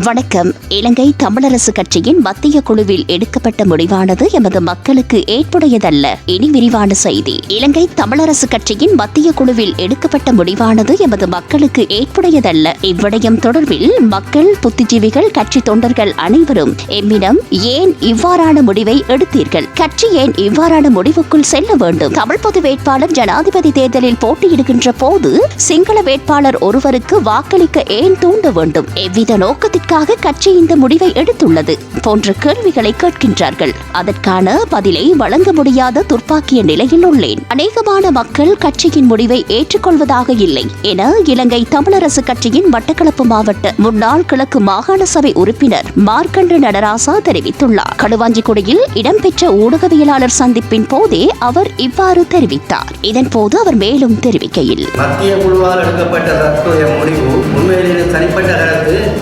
வணக்கம். இலங்கை தமிழரசு கட்சியின் மத்திய குழுவில் எடுக்கப்பட்ட முடிவானது எமது மக்களுக்கு ஏற்புடையதல்ல. இனி விரிவான செய்தி. இலங்கை தமிழரசு கட்சியின் மத்திய குழுவில் எடுக்கப்பட்ட முடிவானது எமது மக்களுக்கு ஏற்புடையதல்ல. இவ்விடயம் தொடர்பில் மக்கள் புத்திஜீவிகள் கட்சி தொண்டர்கள் அனைவரும் எம்மிடம் ஏன் இவ்வாறான முடிவை எடுத்தீர்கள்? கட்சி ஏன் இவ்வாறான முடிவுக்குள் செல்ல வேண்டும்? தமிழ் பொது வேட்பாளர் ஜனாதிபதி தேர்தலில் போட்டியிடுகின்ற போது சிங்கள வேட்பாளர் ஒருவருக்கு வாக்களிக்க ஏன் தூண்ட வேண்டும்? எவ்வித நோக்கத்திற்காக கட்சி இந்த முடிவை எடுத்துள்ளது போன்ற கேள்விகளை கேட்கின்றார்கள். அதற்கான பதிலை வழங்க முடியாத துர்ப்பாக்கிய நிலையில் உள்ளேன். அநேகமான மக்கள் கட்சியின் முடிவை ஏற்றுக்கொள்வதாக இல்லை என இலங்கை தமிழரசு கட்சியின் மட்டக்களப்பு மாவட்ட முன்னாள் கிழக்கு மாகாண சபை உறுப்பினர் மார்க்கண்டு நடராசா தெரிவித்துள்ளார். களுவாஞ்சிக்குடியில் இடம்பெற்ற ஊடகவியலாளர் சந்திப்பின் போதே அவர் இவ்வாறு தெரிவித்தார். இதன்போது அவர் மேலும் தெரிவிக்கையில் மத்திய குழுவால் எடுக்கப்பட்ட தற்போதைய முடிவு உண்மையிலேயே தனிப்பட்ட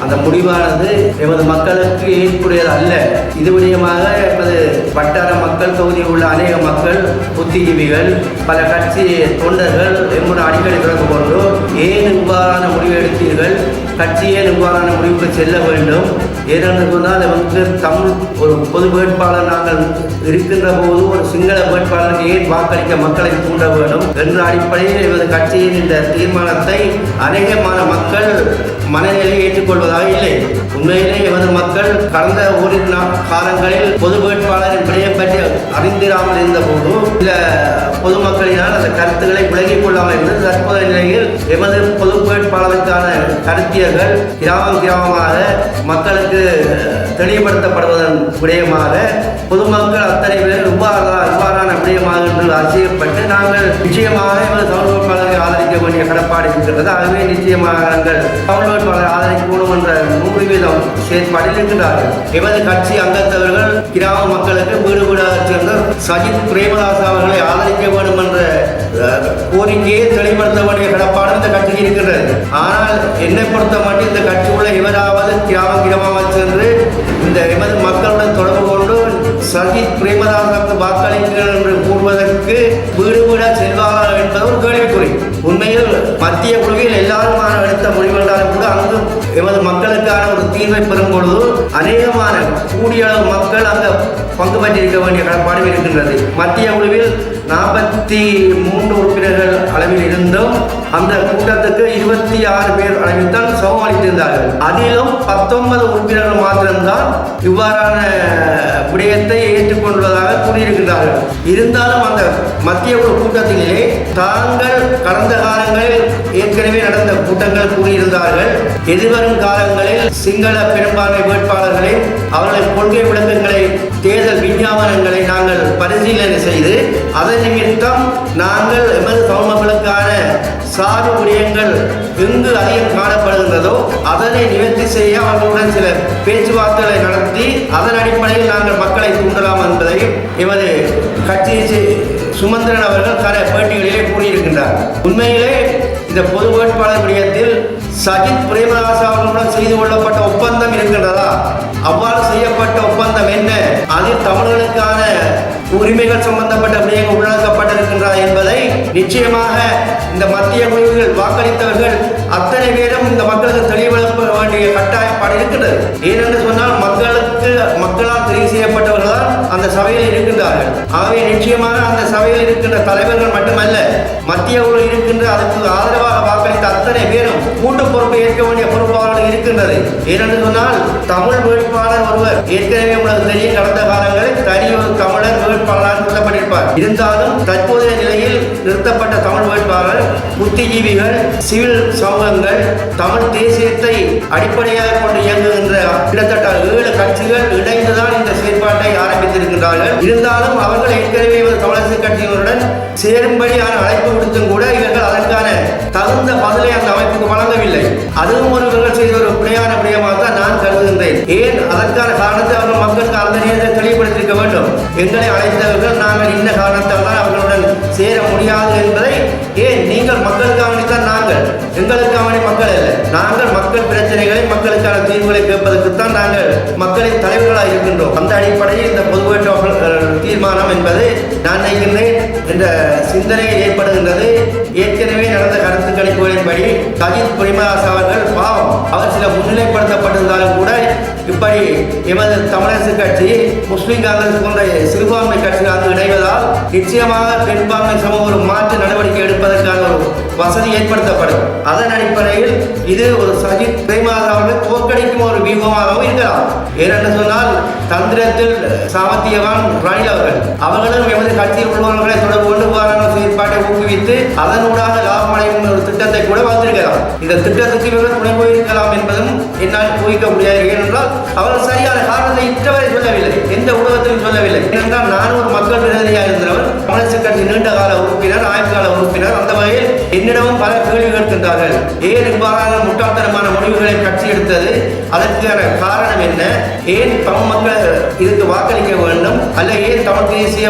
அந்த முடிவு முடிவானது எமது மக்களுக்கு ஏற்புடையது அல்ல. இது விடயமாக எமது வட்டார மக்கள் தொகுதியில் உள்ள அநேக மக்கள் புத்திஜீவிகள் பல கட்சி தொண்டர்கள் எம்முடன் அடிக்கடி தொடர்பு கொண்டு ஏன் இவ்வாறான முடிவு எடுத்தீர்கள்? கட்சியே இவ்வாறான முடிவுக்கு செல்ல வேண்டும்? ஏனென்று சொன்னால் வந்து தமிழ் ஒரு பொது வேட்பாளர் நாங்கள் இருக்கின்ற போது ஒரு சிங்கள வேட்பாளருக்கு ஏன் வாக்களிக்க மக்களை தூண்ட வேண்டும்? என்ற அடிப்படையில் எமது கட்சியின் இந்த தீர்மானத்தை அநேகமான மக்கள் மனநிலையை ஏற்றுக்கொள்வதாக இல்லை. உண்மையிலே எமது மக்கள் கடந்த ஓரிரு காலங்களில் பொது வேட்பாளரின் விடயம் பற்றி அறிந்திராமல் இருந்த போது சில பொதுமக்களினால் அந்த கருத்துக்களை விலகிக் கொள்ளாமல் இருந்தது. தற்போதைய நிலையில் எமது பொது வேட்பாளருக்கான கருத்தியர்கள் கிராமம் கிராமமாக மக்களுக்கு தெளிவுபடுத்தப்படுவதன் விடயமாக பொதுமக்கள் அத்தனை பேர் இவ்வாறு இவ்வாறான விடயமாக என்று நாங்கள் நிச்சயமாக எமது தமிழ் வேட்பாளரை ஆதரிக்க வேண்டிய கடப்பாடு இருக்கின்றது. ஆகவே நிச்சயமாக நாங்கள் தமிழ் வேட்பாளரை ஆதரிக்கணும் என்ற நூறு வீதம் செயற்பாடில் இருக்கின்றார்கள். எமது கட்சி அங்கத்தவர்கள் கிராம மக்களுக்கு வீடு வீடாக சேர்ந்த சஜித் பிரேமதாஸ் அவர்களை ஆதரிக்க வேண்டும் என்ற கோரிக்கையை தெளிவுபடுத்த வேண்டிய கடப்பாடு இந்த கட்சிக்கு இருக்கின்றது. ஆனால் என்னை பொறுத்த மட்டும் இந்த கட்சி உள்ள இவராவது கிராம கிராமமாக சென்று இந்த எமது மக்களுடன் தொடர்பு கொண்டு சஜித் பிரேமதாசனுக்கு வாக்களிக்கிறேன் என்று கூறுவதற்கு வீடு வீடா செல்வாரா என்பது ஒரு கேள்விக்குறி. உண்மையில் மத்திய குழுவில் எல்லாருமான எடுத்த முடிவென்றாலும் கூட அங்கு எமது மக்களுக்கான ஒரு தீர்வை பெறும் பொழுது அநேகமான கூடிய அளவு மக்கள் அந்த பங்கு பற்றியிருக்க வேண்டிய கடப்பாடு இருக்கின்றது. மத்திய குழுவில் நாற்பத்தி மூன்று உறுப்பினர்கள் அளவில் இருந்தும் அந்த கூட்டத்துக்கு இருபத்தி ஆறு பேர் அளவில் தான் சமம் அளித்திருந்தார்கள் அதிலும் பத்தொன்பது உறுப்பினர்கள் மாத்திரம்தான் இவ்வாறான விடயத்தை ஏற்றுக்கொண்டுள்ளதாக கூறியிருக்கிறார்கள் இருந்தாலும் அந்த மத்திய குழு கூட்டத்திலே தாங்கள் கடந்த காலங்களில் ஏற்கனவே நடந்த கூட்டங்கள் கூறியிருந்தார்கள் எதிர்வரும் காலங்களில் சிங்கள பெரும்பான்மை வேட்பாளர்களை அவர்களின் கொள்கை விளக்கங்களை தேர்தல் விஞ்ஞாபனங்களை நாங்கள் பரிசீலனை செய்து அதன் நிமித்தம் நாங்கள் எமது தமிழ் மக்களுக்கான சார்பு விடயங்கள் எங்கு அதிகம் காணப்படுகின்றதோ அதனை நிவர்த்தி செய்ய அவர்களுடன் சில பேச்சுவார்த்தைகளை நடத்தி அதன் அடிப்படையில் நாங்கள் மக்களை தூண்டலாம் என்பதை எமது கட்சி சுமந்திரன் அவர்கள் கர பேட்டிகளிலே கூறியிருக்கின்றார். உண்மையிலே இந்த பொது வேட்பாளர் விடயத்தில் சஜித் பிரேமதாஸ் அவர்களுடன் செய்து கொள்ளப்பட்ட ஒப்பந்தம் இருக்கின்றதா? அவ்வாறு செய்யப்பட்ட ஒப்பந்தம் என்ன? அதில் தமிழர்களுக்கான உரிமைகள் சம்பந்தப்பட்ட விடயங்கள் உள்ளடக்கப்பட்டிருக்கின்றன என்பதை நிச்சயமாக இந்த மத்திய குழுவில் வாக்களித்தவர்கள் அத்தனை பேரும் இந்த மக்களுக்கு தெளிவுபடுத்த வேண்டிய கட்டாயப்பாடு இருக்கிறது ஏனென்று சொன்னால் மக்களுக்கு மக்களால் தெரிவு செய்யப்பட்ட அந்த சபையில் இருக்கின்றார்கள். ஆகவே நிச்சயமாக அந்த சபையில் இருக்கின்ற தலைவர்கள் மட்டுமல்ல மத்திய குழு இருக்கின்ற அதற்கு ஆதரவாக வாக்களித்த அத்தனை பேரும் கூட்டு பொறுப்பு ஏற்க வேண்டிய பொறுப்பாளர்கள் இருக்கின்றது. ஏனென்று சொன்னால் தமிழ் வேட்பாளர் ஒருவர் ஏற்கனவே உங்களுக்கு தெரியும் கடந்த காலங்களில் தனி ஒரு தமிழர் வேட்பாளராக சொல்லப்பட்டிருப்பார். இருந்தாலும் தற்போதைய நிலையில் நிறுத்தப்பட்ட தமிழ் வேட்பாளர் புத்திஜீவிகள் சிவில் சமூகங்கள் தமிழ் தேசியத்தை அடிப்படையாக கொண்டு இயங்குகின்ற கிட்டத்தட்ட ஏழு கட்சிகள் இணைந்துதான் இந்த செயற்பாட்டை ஆரம்பித்திருக்கின்றார்கள். இருந்தாலும் அவர்கள் ஏற்கனவே இவர் தமிழரசு கட்சியினருடன் சேரும்படியான அழைப்பு விடுத்தும் கூட இவர்கள் அதற்கான தகுந்த பதிலை அந்த அமைப்புக்கு வழங்கவில்லை. அதுவும் ஒரு இவர்கள் செய்த ஒரு பிழையான விடயமாக தான் நான் கருதுகின்றேன். ஏன்? அதற்கான காரணத்தை அவர்கள் மக்களுக்கு அந்த நேரத்தில் தெளிவுபடுத்தியிருக்க வேண்டும். எங்களை அழைத்தவர்கள் நாங்கள் இந்த காரணத்தை எங்களுக்கு அவனை மக்கள் இல்லை நாங்கள் மக்கள் பிரச்சனைகளை மக்களுக்கான தீர்வுகளை கேட்பதற்குத்தான் நாங்கள் மக்களின் தலைவர்களாக இருக்கின்றோம். அந்த அடிப்படையில் இந்த பொதுவேற்ற தீர்மானம் என்பது நான் நினைக்கின்றேன் என்ற சிந்தனை ஏற்படுகின்றது. ஏற்கனவே நடந்த கருத்து கணிப்புகளின்படி சஜித் பிரேமதாஸ் அவர்கள் பாவம் அவர் சில முன்னிலைப்படுத்தப்பட்டிருந்தாலும் கூட இப்படி எமது தமிழரசு கட்சி முஸ்லிம் காங்கிரஸ் போன்ற சிறுபான்மை கட்சிகள் இணைவதால் நிச்சயமாக பெண்பான்மை சமூக ஒரு மாற்று நடவடிக்கை எடுப்பதற்கான ஒரு வசதி ஏற்படுத்தப்படும். அதன் அடிப்படையில் இது ஒரு சஜித் பிரேமதாசை தோற்கடிக்கும் ஒரு வியூகமாகவும் இருக்கலாம். ஏனென்று சொன்னால் தந்திரத்தில் சாமத்தியவான் ரணில் அவர்கள். அவர்களும் எமது கட்சியில் உள்ளவர்களை தொடர்பு கொண்டு வாரான செயற்பாட்டை ஊக்குவித்து அதனூடாக லாபம் அடையும் ஒரு திட்டத்தை கூட வந்திருக்கலாம் இந்த திட்டத்துக்கு இவர்கள் துணை போயிருக்கலாம் என்பதும் என்னால் ஊகிக்க முடியாது. ஏனென்றால் அவர்கள் சரியான காரணத்தை இற்றவரை சொல்லவில்லை. எந்த ஊடகத்திலும் சொல்லவில்லை. ஏனென்றால் நான் ஒரு மக்கள் பிரதிநிதியாக இருந்தவர் கம்யூனிஸ்ட் கட்சி நீண்ட கால உறுப்பினர் ஆயுள் கால உறுப்பினர் அந்த வகையில் என்னிடமும் பல கேள்வி கேட்கின்றார்கள். ஏன் இவ்வாறான முட்டாள்தனமான முடிவுகளை கட்சி எடுத்தது. அதற்கான காரணம் என்ன? ஏன் தமிழ் மக்கள் இதுக்கு வாக்களிக்க வேண்டும்? அல்ல ஏன் தமிழ் தேசிய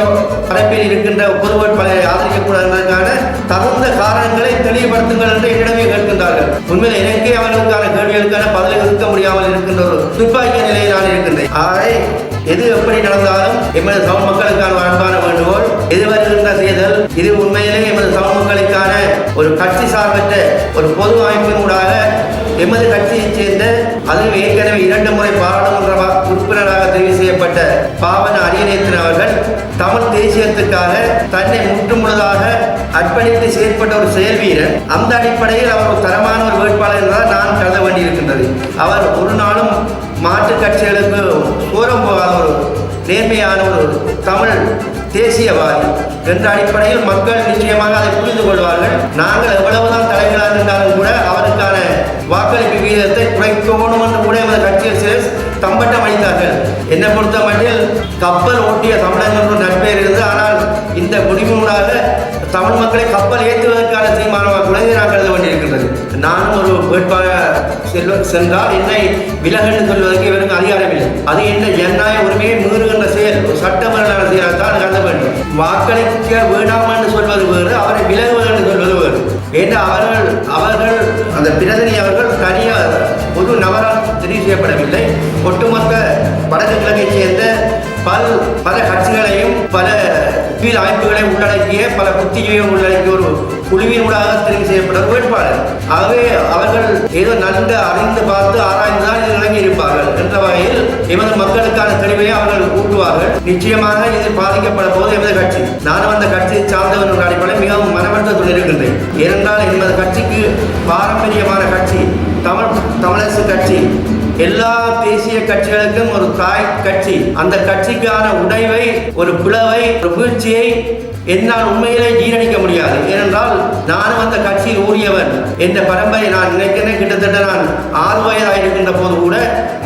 பரப்பில் இருக்கின்ற பொது வேட்பாளரை ஆதரிக்கக்கூடாதுக்கான தகுந்த காரணங்களை தெளிவுபடுத்துங்கள் என்று என்னிடமே கேட்கின்றார்கள். உண்மையில் எனக்கே அவர்களுக்கான கேள்விகளுக்கான பதிலை இருக்க முடியாமல் இருக்கின்ற ஒரு துப்பாக்கிய நிலையில் நான் இருக்கின்றேன். ஆகவே எது எப்படி நடந்தாலும் எமது தமிழ் மக்களுக்கான ஒரு அன்பான வேண்டுகோள் எதிர்வருகின்ற தேர்தல் இது உண்மையிலே எமது தமிழ் மக்களுக்கான ஒரு கட்சி சார்பற்ற ஒரு பொது அமைப்பினூடாக எமது கட்சியைச் சேர்ந்த அதுவும் ஏற்கனவே இரண்டு முறை பாராளுமன்ற உறுப்பினராக தெரிவு செய்யப்பட்ட பாவன அரியநேத்தன் அவர்கள் தமிழ் தேசியத்துக்காக தன்னை முற்றுமுழுதாக அர்ப்பணித்து செயற்பட்ட ஒரு செயல் வீரர். அந்த அடிப்படையில் அவர் ஒரு தரமான ஒரு வேட்பாளர் என்றால் நான் கருத வேண்டியிருக்கின்றது. அவர் ஒரு நாளும் மாற்றுக் கட்சிகளுக்கு தூரம் போகாத ஒரு நேர்மையான ஒரு தமிழ் தேசியவாதி என்ற அடிப்படையில் மக்கள் நிச்சயமாக அதை புரிந்து கொள்வார்கள். நாங்கள் எவ்வளவுதான் தலைவர்களாக இருந்தாலும் கூட அவருக்கான தம்பட்டம் என்னை பொறுத்த மட்டில் கப்பல் ஓட்டிய தமிழன் நட்பெயர் இருந்து ஆனால் இந்த குடிமூடாக தமிழ் மக்களை கப்பல் ஏற்றுவதற்கான தீர்மானமாக கூட நான் கருத வேண்டியிருக்கின்றது நானும் ஒரு வேட்பாளர் செல்வ சென்றால் என்னை விலகென்று சொல்வதற்கு இவருக்கு அதிகாரம் இல்லை அது என்ன ஜனநாயக உரிமையை மீறுகின்ற செயல் ஒரு சட்டமன்ற செயலாக தான் கருத வேண்டும் வாக்களிக்க வேண்டாம் என்று சொல்வது வேறு அவரை விலகுவது என்று சொல்வது வேறு. ஏன்னா அவர்கள் அவர்கள் அந்த பிரதிநிதி அவர்கள் தனியாக புது நபரால் தெரிவு செய்யப்படவில்லை. ஒட்டுமொத்த வடக்கு கிழக்கைச் சேர்ந்த பல பல கட்சிகளையும் பல கீழ் அமைப்புகளையும் உள்ளடக்கிய பல புத்திகளையும் உள்ளடக்கிய ஒரு குழுவினூடாக தெரிவு செய்யப்படும் வேட்பாளர். ஆகவே அவர்கள் ஏதோ நன்கு அறிந்து பார்த்து ஆராய்ந்து தான் இதில் இறங்கி இருப்பார்கள் என்ற வகையில் எமது மக்களுக்கான தெளிவை அவர்கள் ஊட்டுவார்கள். நிச்சயமாக இது பாதிக்கப்பட போது எமது கட்சி நானும் அந்த கட்சியை சார்ந்தவர்கள் அடிப்படையில் மிகவும் மனவர்த்தத்துடன் இருக்கின்றேன் ஏனென்றால் எமது கட்சிக்கு பாரம்பரியமான கட்சி தமிழ் தமிழரசு கட்சி. எல்லா தேசிய கட்சிகளுக்கும் ஒரு தாய் கட்சி. அந்த கட்சிக்கான உடைவை ஒரு பிளவை ஒரு வீழ்ச்சியை என்னால் உண்மையிலே ஜீரணிக்க முடியாது. ஏனென்றால் நானும் அந்த கட்சியில் ஊறியவன். என்ற பரம்பரை நான் நினைக்கிறேன் கிட்டத்தட்ட நான் ஆறு வயதாக இருக்கின்ற போது கூட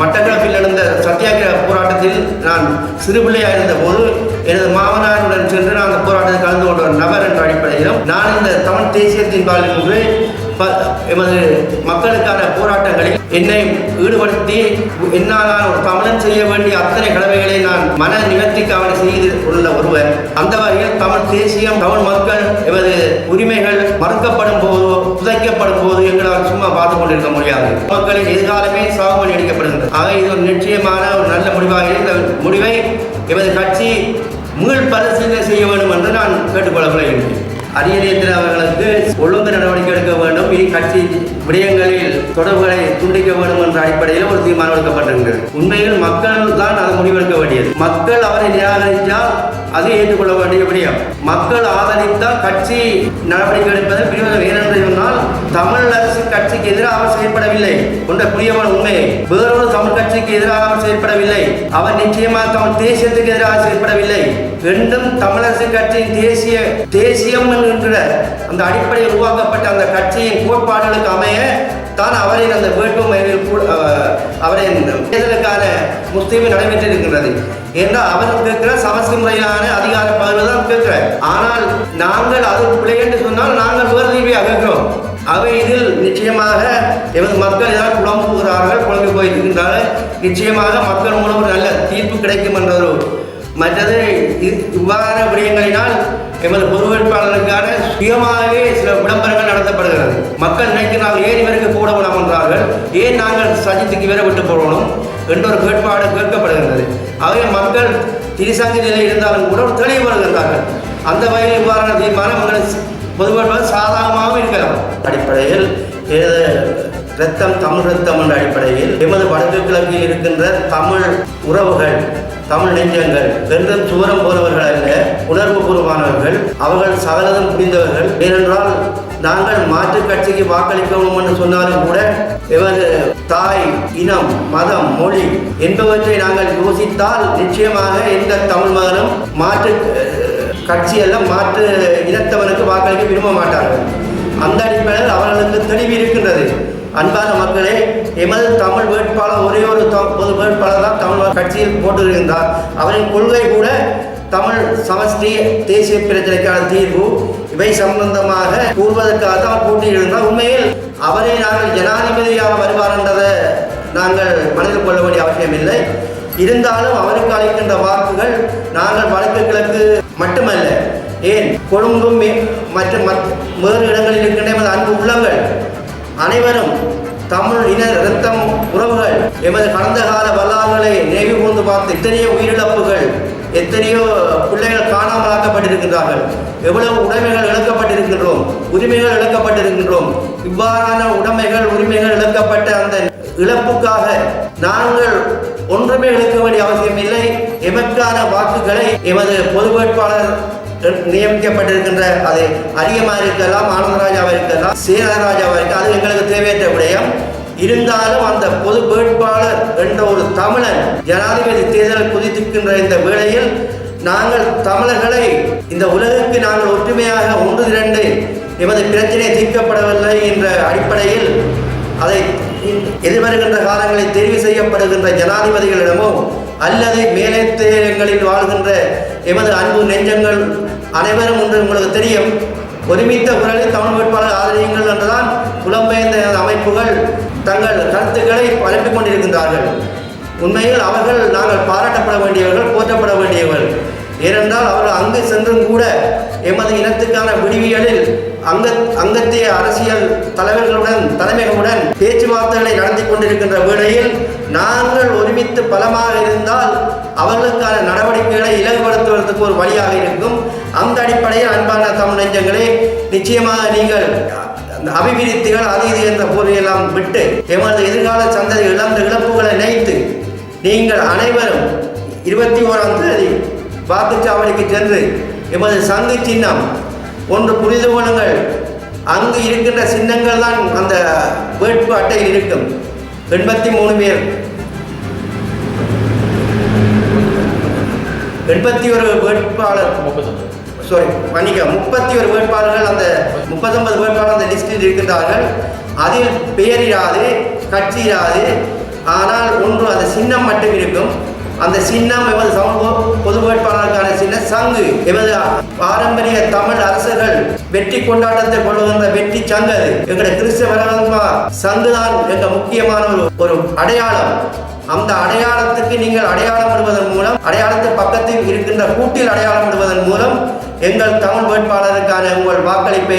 மட்டக்களப்பில் நடந்த சத்தியாகிரக போராட்டத்தில் நான் சிறுபிள்ளையாக இருந்த போது எனது மாமனாருடன் சென்று நான் அந்த போராட்டத்தில் கலந்து கொண்ட ஒரு நபர் என்ற அடிப்படையிலும் நான் இந்த தமிழ் தேசியத்தின் பாலில் எமது மக்களுக்கான போராட்டங்களில் என்னை ஈடுபடுத்தி என்னால் ஒரு தமிழன் செய்ய வேண்டிய அத்தனை கடமைகளை நான் மன நிவர்த்திக்காக செய்து உள்ள ஒருவர். அந்த வகையில் தமிழ் தேசியம் தமிழ் மக்கள் எமது உரிமைகள் மறுக்கப்படும் போது புதைக்கப்படும் போது எங்களால் சும்மா பார்த்து கொண்டிருக்க முடியாது. மக்களின் எதிர்காலமே சாகுபடி அடிக்கப்படுகிறது ஆக இது ஒரு நிச்சயமான ஒரு நல்ல முடிவாக இந்த முடிவை எமது கட்சி மீள் பரிசீலனை செய்ய வேண்டும் என்று நான் கேட்டுக்கொள்ள விளைகின்றேன் அவர்களுக்கு ஒழுங்கு நடவடிக்கை எடுக்க வேண்டும். இனி கட்சி விடயங்களில் தொடர்புகளை துண்டிக்க வேண்டும் என்ற அடிப்படையில் ஒரு தீர்மானம் எடுக்கப்பட்டிருக்கிறது. உண்மையில் மக்கள் தான் அதை முடிவெடுக்க வேண்டியது மக்கள் அவரை நிராகரித்தால் அது ஏற்றுக்கொள்ள வேண்டிய விடயம் மக்கள் ஆதரித்தால் கட்சி நடவடிக்கை எடுப்பதில் பிரிவதம் ஏனென்று சொன்னால் தமிழ் அரசு கட்சிக்கு எதிராக அவர் செயல்படவில்லை கொண்ட புரியவன் உண்மை வேறொரு தமிழ் கட்சிக்கு எதிராக அவர் செயல்படவில்லை அவர் நிச்சயமாக தமிழ் தேசியத்துக்கு எதிராக செயல்படவில்லை ரெண்டும் தமிழரசு கட்சியின் தேசிய தேசியம் என்கின்ற அந்த அடிப்படையில் உருவாக்கப்பட்ட அந்த கட்சியின் கோட்பாடுகளுக்கு அமைய தான் அவரின் அந்த வேட்புமனையில் கூட அவரை அவரின் தேர்தலுக்கான முஸ்லீமை நடைபெற்றிருக்கின்றது என்றால் அவர் கேட்கிற சமஸ்தி முறையிலான அதிகார பகிர்வு தான் கேட்கிறார். ஆனால் நாங்கள் அது பிள்ளை என்று சொன்னால் நாங்கள் வேறு தீர்வையாக கேட்கிறோம். அவை இதில் நிச்சயமாக எமது மக்கள் ஏதாவது குழம்புகிறார்கள் குழம்பு போயிருக்கின்றார்கள். நிச்சயமாக மக்கள் மூலம் ஒரு நல்ல தீர்ப்பு கிடைக்கும் என்றதோ மற்றது இவ்வாறான விடயங்களினால் எமது பொது வேட்பாளருக்கான சஜித்துக்கு வேற விட்டு போடணும் என்ற ஒரு கேட்பாடு கேட்கப்படுகின்றது. ஆகவே மக்கள் திரிசங்க நிலையில் இருந்தாலும் கூட ஒரு தெளிவு வருகின்றார்கள் அந்த வகையில் இவ்வாறான தீர்மானம் எங்களுக்கு பொது சாதகமாகவும் இருக்கலாம். அடிப்படையில் ரத்தம் தமிழ் ரத்தம் என்ற அடிப்படையில் எமது வடக்கு கிழக்கில் இருக்கின்ற தமிழ் உறவுகள் தமிழ் நெஞ்சங்கள் என்றும் சுவரம் போறவர்கள் அல்ல உணர்வு பூர்வமானவர்கள் அவர்கள் சகலதும் புரிந்தவர்கள். ஏனென்றால் நாங்கள் மாற்றுக் கட்சிக்கு வாக்களிக்கணும் என்று சொன்னாலும் கூட எமது தாய் இனம் மதம் மொழி என்பவற்றை நாங்கள் யோசித்தால் நிச்சயமாக எந்த தமிழ் மகனும் மாற்று கட்சியெல்லாம் மாற்று இனத்தவனுக்கு வாக்களிக்க விரும்ப மாட்டார்கள். அந்த அடிப்படையில் அவர்களுக்கு தெளிவு இருக்கின்றது. அன்பான மக்களே எமது தமிழ் வேட்பாளர் ஒரே ஒரு பொது வேட்பாளர் தான் தமிழ் கட்சியில் போட்டிருக்கின்றார். அவரின் கொள்கை கூட தமிழ் சமஷ்டி தேசிய பிரச்சனைக்கான தீர்வு இவை சம்பந்தமாக கூறுவதற்காக தான் போட்டியிடுந்தால் உண்மையில் அவரை நாங்கள் ஜனாதிபதியாக வருவார் என்றதை நாங்கள் மனதில் கொள்ள வேண்டிய அவசியமில்லை. இருந்தாலும் அவருக்கு அளிக்கின்ற வாக்குகள் நாங்கள் வடக்கு கிழக்கு மட்டுமல்ல ஏன்? கொழும்பும் மற்றும் மத்- வேறு இடங்களில் இருக்கின்ற எமது அன்பு உள்ளங்கள் அனைவரும் தமிழ் இன இரத்தம் உறவுகள் எமது கடந்த கால வரலாறுகளை நினைவு கூர்ந்து பார்த்து இத்தனைய உயிரிழப்புகள் எத்தனையோ பிள்ளைகள் காணாமலாக்கப்பட்டிருக்கின்றார்கள். எவ்வளவு உடைமைகள் இழக்கப்பட்டிருக்கின்றோம். உரிமைகள் இழக்கப்பட்டிருக்கின்றோம். இவ்வாறான உடைமைகள் உரிமைகள் இழக்கப்பட்ட அந்த இழப்புக்காக நாங்கள் ஒன்றுமே இழக்க வேண்டிய அவசியம் இல்லை. எமக்கான வாக்குகளை எமது பொது வேட்பாளர் நியமிக்கப்பட்டிருக்கின்ற அது அரியமா இருக்கலாம் ஆனந்தராஜாவா இருக்கலாம் சேரராஜாவா இருக்கலாம் அது எங்களுக்கு தேவையற்ற விடயம். இருந்தாலும் அந்த பொது வேட்பாளர் என்ற ஒரு தமிழன் ஜனாதிபதி தேர்தல் குதித்திருக்கின்ற இந்த வேளையில் நாங்கள் தமிழர்களை இந்த உலகுக்கு நாங்கள் ஒற்றுமையாக ஒன்று திரண்டு எமது பிரச்சனை தீர்க்கப்படவில்லை என்ற அடிப்படையில் அதை எதிர்வருகின்ற காலங்களில் தெரிவு செய்யப்படுகின்ற ஜனாதிபதிகளிடமோ அல்லது மேலேத்தேரங்களில் வாழ்கின்ற எமது அன்பு நெஞ்சங்கள் அனைவரும் ஒன்று உங்களுக்கு தெரியும். ஒருமித்த குரலில் தமிழ் வேட்பாளர் ஆதரியுங்கள் என்றுதான் புலம்பெயர்ந்த அமைப்புகள் தங்கள் கருத்துக்களை பரப்பிக் கொண்டிருக்கின்றார்கள் உண்மையில் அவர்கள் நாங்கள் பாராட்டப்பட வேண்டியவர்கள் போற்றப்பட வேண்டியவர்கள். ஏனென்றால் அவர்கள் அங்கு சென்றும் கூட எமது இனத்துக்கான விடிவியலில் அங்க அங்கத்திய அரசியல் தலைவர்களுடன் தலைமைகளுடன் பேச்சுவார்த்தைகளை நடத்தி கொண்டிருக்கின்ற வேளையில் நாங்கள் ஒருமித்து பலமாக இருந்தால் அவர்களுக்கான நடவடிக்கைகளை இலகுபடுத்துவதற்கு ஒரு வழியாக இருக்கும். அந்த அடிப்படையில் அன்பான தமிழ் நெஞ்சங்களே நிச்சயமாக நீங்கள் இந்த அபிவிருத்திகள் அது இது என்ற பொருளையெல்லாம் விட்டு எமது எதிர்கால சந்ததி இழந்த இழப்புகளை நினைத்து நீங்கள் அனைவரும் இருபத்தி ஓராம் தேதி வாக்குச்சாவடிக்கு சென்று எமது சங்கு சின்னம் ஒன்று புரிந்து கொள்ளுங்கள். அங்கு இருக்கின்ற சின்னங்கள் தான் அந்த வேட்பு அட்டையில் இருக்கும் எண்பத்தி மூணு பேர். எண்பத்தி ஒரு வேட்பாளர். சாரி மன்னிக்க முப்பத்தி ஒரு வேட்பாளர்கள் அந்த முப்பத்தொன்பது வேட்பாளர் அந்த லிஸ்டில் இருக்கின்றார்கள். அதில் பெயர் இராது கட்சி இராது ஆனால் ஒன்று அந்த சின்னம் மட்டும் இருக்கும். அந்த சின்னம் எமது சமூக பொது வேட்பாளருக்கான சின்ன சங்கு. எமது பாரம்பரிய தமிழ் அரசர்கள் வெற்றி கொண்டாட்டத்தை கொள்ளுகின்ற வெற்றி சங்கு அது. எங்களுடைய கிறிஸ்தவ சங்குதான் சங்கு தான் எங்க முக்கியமான ஒரு ஒரு அடையாளம். அந்த அடையாளத்துக்கு நீங்கள் அடையாளம் விடுவதன் மூலம் அடையாளத்து பக்கத்தில் இருக்கின்ற கூட்டில் அடையாளம் விடுவதன் மூலம் எங்கள் தமிழ் வேட்பாளருக்கான உங்கள் வாக்களிப்பை